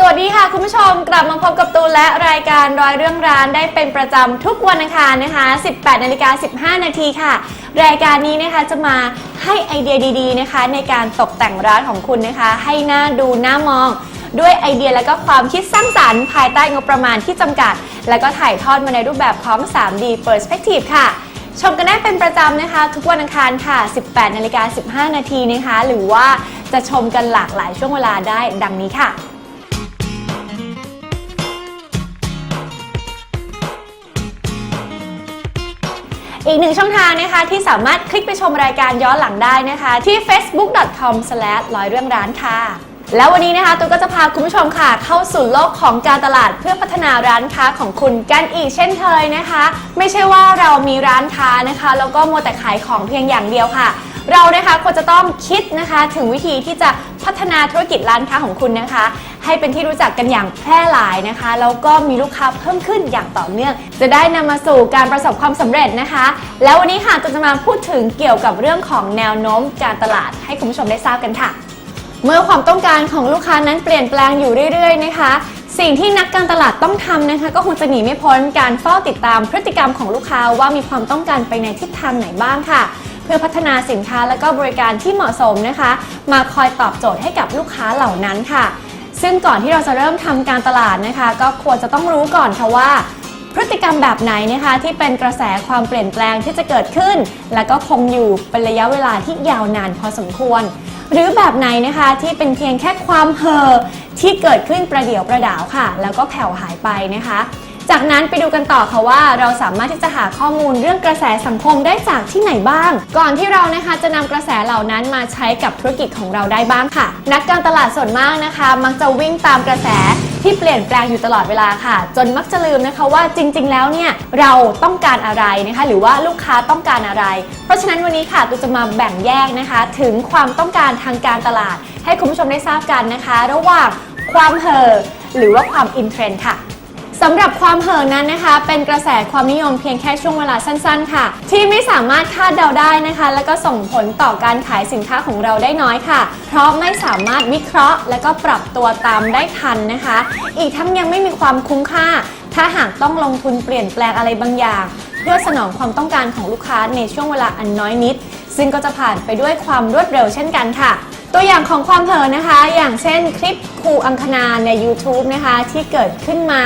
สวัสดีค่ะคุณผู้ชมกลับมาพบกับตูนและรายการร้อยเรื่องร้านได้เป็นประจำทุกวันอังคารนะคะ 18นาฬิกา15 นาทีค่ะ รายการนี้นะคะจะมาให้ไอเดียดีๆนะคะ ในการตกแต่งร้านของคุณนะคะ ให้หน้าดูน่ามอง ด้วยไอเดียและก็ความคิดสร้างสรรค์ภายใต้งบประมาณที่จำกัด และก็ถ่ายทอดมาในรูปแบบของ 3D Perspective ค่ะชมกันได้เป็นประจำนะคะ ทุกวันอังคารค่ะ 18นาฬิกา15 นาทีนะคะ หรือว่าจะชมกันหลากหลายช่วงเวลาได้ดังนี้ค่ะ อีกหนึ่งช่องทางนะคะที่สามารถคลิกไปชมรายการย้อนหลังได้นะคะ ที่ facebook.com ร้อยเรื่องร้านค่ะ แล้ววันนี้นะคะตัวก็จะพาคุณผู้ชมค่ะ เข้าสู่โลกของการตลาดเพื่อพัฒนาร้านค้าของคุณกันอีกเช่นเคยนะคะ ไม่ใช่ว่าเรามีร้านค้านะคะแล้วก็มัวแต่ขายของเพียงอย่างเดียวค่ะ เรานะคะควรจะต้องคิดนะคะถึงวิธีที่จะพัฒนาธุรกิจร้านค้าของคุณนะคะ ให้เป็นที่รู้จักกันอย่างแพร่หลายนะคะแล้วก็มีลูกค้าเพิ่มขึ้นอย่างต่อเนื่อง จะได้นำมาสู่การประสบความสำเร็จนะคะ แล้ววันนี้ค่ะจะจะมาพูดถึงเกี่ยวกับเรื่องของแนวโน้มการตลาดให้คุณผู้ชมได้ทราบกันค่ะ เมื่อความต้องการของลูกค้านั้นเปลี่ยนแปลงอยู่เรื่อย ๆ นะคะสิ่งที่นักการตลาดต้องทำนะคะ ก็คงจะหนีไม่พ้นการเฝ้าติดตามพฤติกรรมของลูกค้าว่ามีความต้องการไปในทิศทางไหนบ้างค่ะ พื่อพัฒนาสินค้าและก็บริการที่เหมาะสมนะคะ มาคอยตอบโจทย์ให้กับลูกค้าเหล่านั้นค่ะ ซึ่งก่อนที่เราจะเริ่มทำการตลาดนะคะ ก็ควรจะต้องรู้ก่อนค่ะว่าพฤติกรรมแบบไหนนะคะที่เป็นกระแสความเปลี่ยนแปลงที่จะเกิดขึ้น และก็คงอยู่เป็นระยะเวลาที่ยาวนานพอสมควร หรือแบบไหนนะคะที่เป็นเพียงแค่ความเห่อที่เกิดขึ้นประเดี๋ยวประดาวค่ะ แล้วก็แผ่วหายไปนะคะ จากนั้นไปดูกันต่อค่ะว่าเราสามารถที่จะหาข้อมูลเรื่องกระแสสังคมได้จากที่ไหนบ้าง ก่อนที่เรานะคะจะนำกระแสเหล่านั้นมาใช้กับธุรกิจของเราได้บ้างค่ะ นักการตลาดส่วนมากนะคะ มักจะวิ่งตามกระแสที่เปลี่ยนแปลงอยู่ตลอดเวลาค่ะ จนมักจะลืมนะคะว่าจริง ๆ แล้วเนี่ยเราต้องการอะไรนะคะ หรือว่าลูกค้าต้องการอะไร เพราะฉะนั้นวันนี้ค่ะตูจะมาแบ่งแยกนะคะ ถึงความต้องการทางการตลาด ให้คุณผู้ชมได้ทราบกันนะคะ ระหว่างความเห่อหรือว่าความอินเทรนด์ค่ะ สำหรับความเห่อนั้นนะคะ เป็นกระแสความนิยมเพียงแค่ช่วงเวลาสั้นๆ ค่ะ ที่ไม่สามารถคาดเดาได้นะคะ และก็ส่งผลต่อการขายสินค้าของเราได้น้อยค่ะ เพราะไม่สามารถวิเคราะห์ และก็ปรับตัวตามได้ทันนะคะ อีกทั้งยังไม่มีความคุ้มค่า ถ้าหากต้องลงทุนเปลี่ยนแปลงอะไรบางอย่าง เพื่อสนองความต้องการของลูกค้าในช่วงเวลาอันน้อยนิด ซึ่งก็จะผ่านไปด้วยความรวดเร็วเช่นกันค่ะตัวอย่างของความเผลอนะคะ อย่างเช่นคลิปครูอังคณาใน YouTube นะคะ ที่เกิดขึ้นมา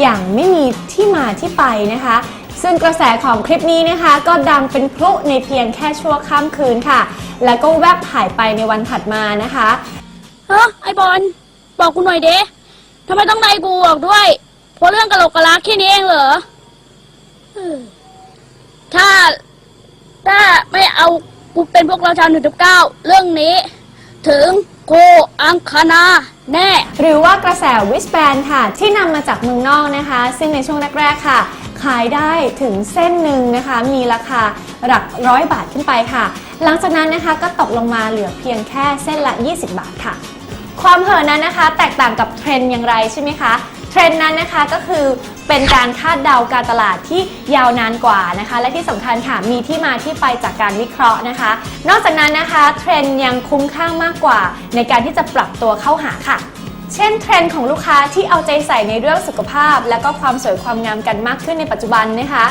อย่างไม่มีที่มาที่ไปนะคะ ซึ่งกระแสของคลิปนี้นะคะ ก็ดังเป็นพลุในเพียงแค่ชั่วข้ามคืนค่ะ แล้วก็แวบหายไปในวันถัดมานะคะเฮ้ไอบอลบอกกูหน่อยเด้ทำไมต้องไล่กูออกด้วย เพราะเรื่องกะโหลกกะลาแค่นี้เองเหรอเออถ้าถ้าไม่เอากูเป็นพวกเราชาวหนึ่งเก้าเรื่องนี้ ถึงโกอังคณา แน่ หรือว่ากระแสวิสแบนค่ะ ที่นำมาจากเมืองนอกนะคะ ซึ่งในช่วงแรกๆค่ะ ขายได้ถึงเส้นหนึ่งนะคะ มีราคาหลักร้อยบาทขึ้นไปค่ะ หลังจากนั้นนะคะก็ตกลงมาเหลือเพียงแค่เส้นละ 20 บาทค่ะ ความเห่อนั้นนะคะ แตกต่างกับเทรนด์อย่างไรใช่ไหมคะ เทรนด์นั้นนะคะก็คือเป็นการคาดเดาการตลาดที่ยาวนานกว่านะคะ และที่สำคัญค่ะมีที่มาที่ไปจากการวิเคราะห์นะคะ นอกจากนั้นนะคะเทรนด์ยังคุ้มค่ามากกว่า ในการที่จะปรับตัวเข้าหาค่ะ เช่นเทรนด์ของลูกค้าที่เอาใจใส่ในเรื่องสุขภาพ และก็ความสวยความงามกันมากขึ้นในปัจจุบันนะคะ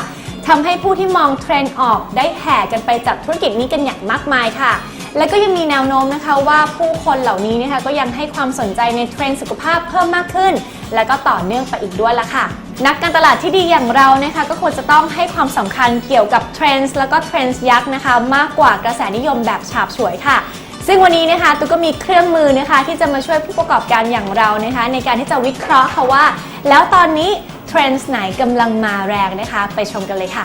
ทำให้ผู้ที่มองเทรนด์ออกได้แห่กันไปจับธุรกิจนี้กันอย่างมากมายค่ะและก็ยังมีแนวโน้มนะคะว่าผู้คนเหล่านี้นะคะก็ยังให้ความสนใจในเทรนด์สุขภาพเพิ่มมากขึ้น และก็ต่อเนื่องไปอีกด้วยละค่ะ นักการตลาดที่ดีอย่างเรานะคะก็ควรจะต้องให้ความสำคัญเกี่ยวกับเทรนด์แล้วก็เทรนด์ยักษ์นะคะ มากกว่ากระแสนิยมแบบฉาบฉวยค่ะซึ่งวันนี้นะคะตุ๊กก็มีเครื่องมือนะคะที่จะมาช่วยผู้ประกอบการอย่างเรานะคะ ในการที่จะวิเคราะห์ค่ะว่า แล้วตอนนี้เทรนด์ไหนกำลังมาแรงนะคะ ไปชมกันเลยค่ะ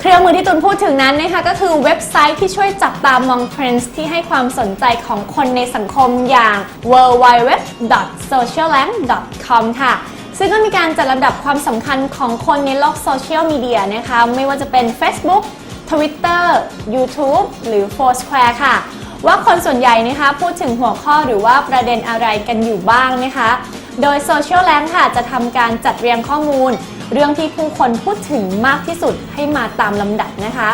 เครื่องมือที่ตุนพูดถึงนั้นนะคะก็คือเว็บไซต์ที่ช่วยจับตามองเทรนด์ที่ให้ความสนใจของคนในสังคมอย่าง www.socialang.com ค่ะ ซึ่งก็มีการจัดลำดับความสำคัญของคนในโลกโซเชียลมีเดียนะคะ ไม่ว่าจะเป็น Facebook Twitter YouTube หรือ Foursquare ค่ะ ว่าคนส่วนใหญ่นะคะพูดถึงหัวข้อหรือว่าประเด็นอะไรกันอยู่บ้างนะคะ โดย Social l a n ค่ะจะทำการจัดเรียงข้อมูล เรื่องที่ผู้คนพูดถึงมากที่สุดให้มาตามลำดับนะคะ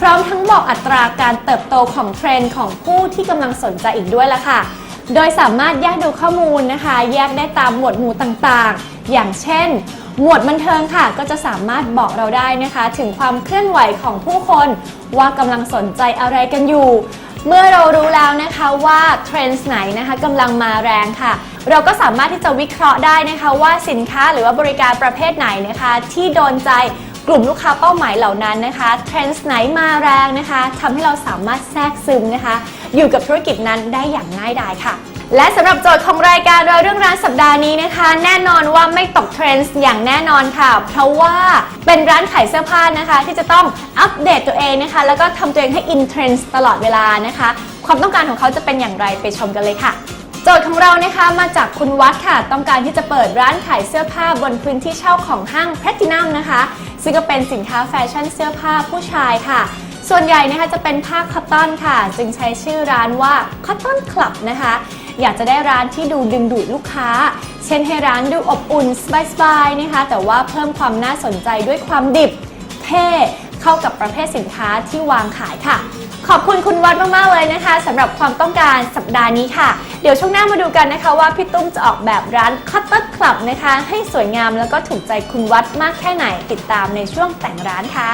พร้อมทั้งบอกอัตราการเติบโตของเทรนด์ของผู้ที่กำลังสนใจอีกด้วยละค่ะ โดยสามารถแยกดูข้อมูลนะคะ แยกได้ตามหมวดหมู่ต่างๆ อย่างเช่น หมวดบันเทิงค่ะ ก็จะสามารถบอกเราได้นะคะ ถึงความเคลื่อนไหวของผู้คน ว่ากำลังสนใจอะไรกันอยู่ เมื่อเรารู้แล้วนะคะว่าเทรนด์ไหนนะคะกำลังมาแรงค่ะ เราก็สามารถที่จะวิเคราะห์ได้นะคะว่าสินค้าหรือว่าบริการประเภทไหนนะคะ ที่โดนใจกลุ่มลูกค้าเป้าหมายเหล่านั้นนะคะเทรนด์ไหนมาแรงนะคะทำให้เราสามารถแทรกซึมนะคะ อยู่กับธุรกิจนั้นได้อย่างง่ายดายค่ะ และสำหรับโจทย์ของรายการเราเรื่องร้านสัปดาห์นี้นะคะ แน่นอนว่าไม่ตกเทรนด์อย่างแน่นอนค่ะ เพราะว่าเป็นร้านขายเสื้อผ้านะคะ ที่จะต้องอัปเดตตัวเองนะคะ แล้วก็ทำตัวเองให้อินเทรนด์ตลอดเวลานะคะ ความต้องการของเขาจะเป็นอย่างไรไปชมกันเลยค่ะโจทย์ของเรานะคะมาจากคุณวัดค่ะ ต้องการที่จะเปิดร้านขายเสื้อผ้าบนพื้นที่เช่าของห้างแพลตินัมนะคะ ซึ่งก็เป็นสินค้าแฟชั่นเสื้อผ้าผู้ชายค่ะ ส่วนใหญ่นะคะจะเป็นผ้าคอตตอนค่ะ จึงใช้ชื่อร้านว่า Cotton Club นะคะ อยากจะได้ร้านที่ดูดึงดูดลูกค้า เช่นให้ร้านดูอบอุ่นสบายๆนะคะ แต่ว่าเพิ่มความน่าสนใจด้วยความดิบเท่เข้ากับประเภทสินค้าที่วางขายค่ะ ขอบคุณคุณวัดมากๆเลยนะคะสำหรับความต้องการสัปดาห์นี้ค่ะ เดี๋ยวช่วงหน้ามาดูกันนะคะว่าพี่ตุ้มจะออกแบบร้าน Cutter Club นะคะ ให้สวยงามแล้วก็ถูกใจคุณวัดมากแค่ไหนติดตามในช่วงแต่งร้านค่ะ